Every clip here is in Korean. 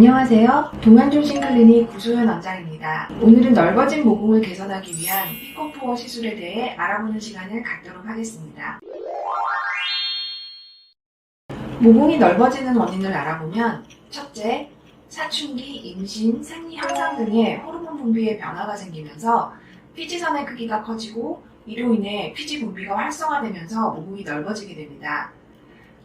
안녕하세요. 동안중심 클리닉 구소연 원장입니다. 오늘은 넓어진 모공을 개선하기 위한 피코포어 시술에 대해 알아보는 시간을 갖도록 하겠습니다. 모공이 넓어지는 원인을 알아보면 첫째, 사춘기, 임신, 생리 현상 등의 호르몬 분비에 변화가 생기면서 피지선의 크기가 커지고 이로 인해 피지 분비가 활성화되면서 모공이 넓어지게 됩니다.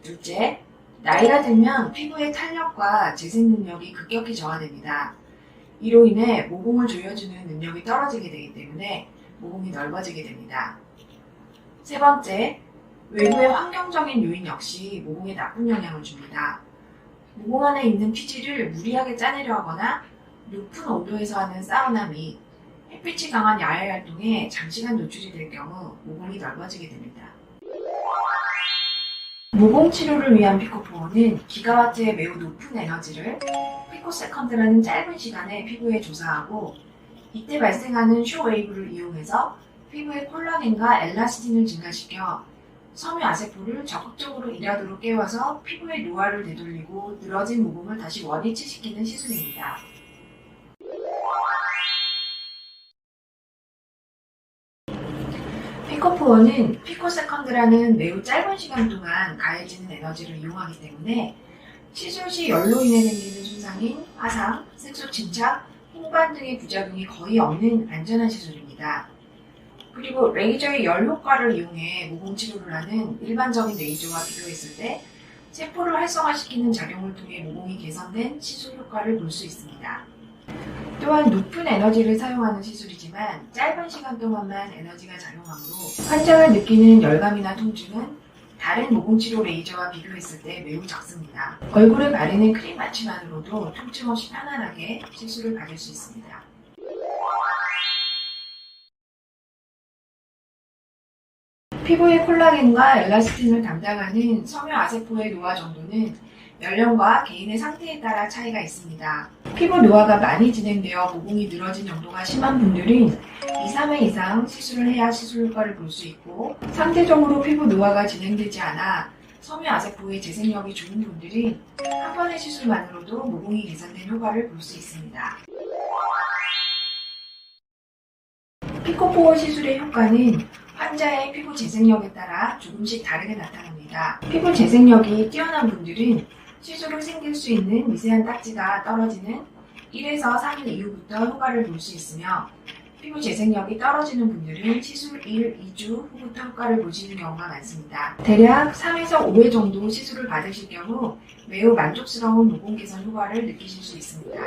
둘째, 나이가 들면 피부의 탄력과 재생 능력이 급격히 저하됩니다. 이로 인해 모공을 조여주는 능력이 떨어지게 되기 때문에 모공이 넓어지게 됩니다. 세 번째, 외부의 환경적인 요인 역시 모공에 나쁜 영향을 줍니다. 모공 안에 있는 피지를 무리하게 짜내려 하거나 높은 온도에서 하는 사우나 및 햇빛이 강한 야외 활동에 장시간 노출이 될 경우 모공이 넓어지게 됩니다. 모공 치료를 위한 피코포어는 기가와트의 매우 높은 에너지를 피코 세컨드라는 짧은 시간에 피부에 조사하고 이때 발생하는 쇼웨이브를 이용해서 피부의 콜라겐과 엘라스틴을 증가시켜 섬유 아세포를 적극적으로 일하도록 깨워서 피부의 노화를 되돌리고 늘어진 모공을 다시 원위치시키는 시술입니다. 피코포어는 피코세컨드라는 매우 짧은 시간 동안 가해지는 에너지를 이용하기 때문에 시술 시 열로 인해 생기는 손상인 화상, 색소 침착, 홍반 등의 부작용이 거의 없는 안전한 시술입니다. 그리고 레이저의 열 효과를 이용해 모공 치료를 하는 일반적인 레이저와 비교했을 때 세포를 활성화시키는 작용을 통해 모공이 개선된 시술 효과를 볼 수 있습니다. 또한 높은 에너지를 사용하는 시술이 지만 짧은 시간 동안만 에너지가 작용하므로 환자가 느끼는 열감이나 통증은 다른 모공치료 레이저와 비교했을 때 매우 적습니다. 얼굴에 바르는 크림 마취만으로도 통증 없이 편안하게 시술을 받을 수 있습니다. 피부의 콜라겐과 엘라스틴을 담당하는 섬유 아세포의 노화 정도는 연령과 개인의 상태에 따라 차이가 있습니다. 피부 노화가 많이 진행되어 모공이 늘어진 정도가 심한 분들은 2, 3회 이상 시술을 해야 시술 효과를 볼 수 있고 상대적으로 피부 노화가 진행되지 않아 섬유 아세포의 재생력이 좋은 분들은 한 번의 시술만으로도 모공이 개선된 효과를 볼 수 있습니다. 피코포어 시술의 효과는 환자의 피부 재생력에 따라 조금씩 다르게 나타납니다. 피부 재생력이 뛰어난 분들은 후 생길 수 있는 미세한 딱지가 떨어지는 1에서 3일 이후부터 효과를 볼 수 있으며 피부 재생력이 떨어지는 분들은 시술 1, 2주 후부터 효과를 보시는 경우가 많습니다. 대략 3에서 5회 정도 시술을 받으실 경우 매우 만족스러운 모공 개선 효과를 느끼실 수 있습니다.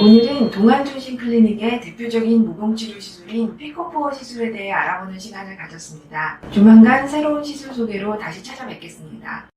오늘은 동안중심 클리닉의 대표적인 모공 치료 시술인 피코포어 시술에 대해 알아보는 시간을 가졌습니다. 조만간 새로운 시술 소개로 다시 찾아뵙겠습니다.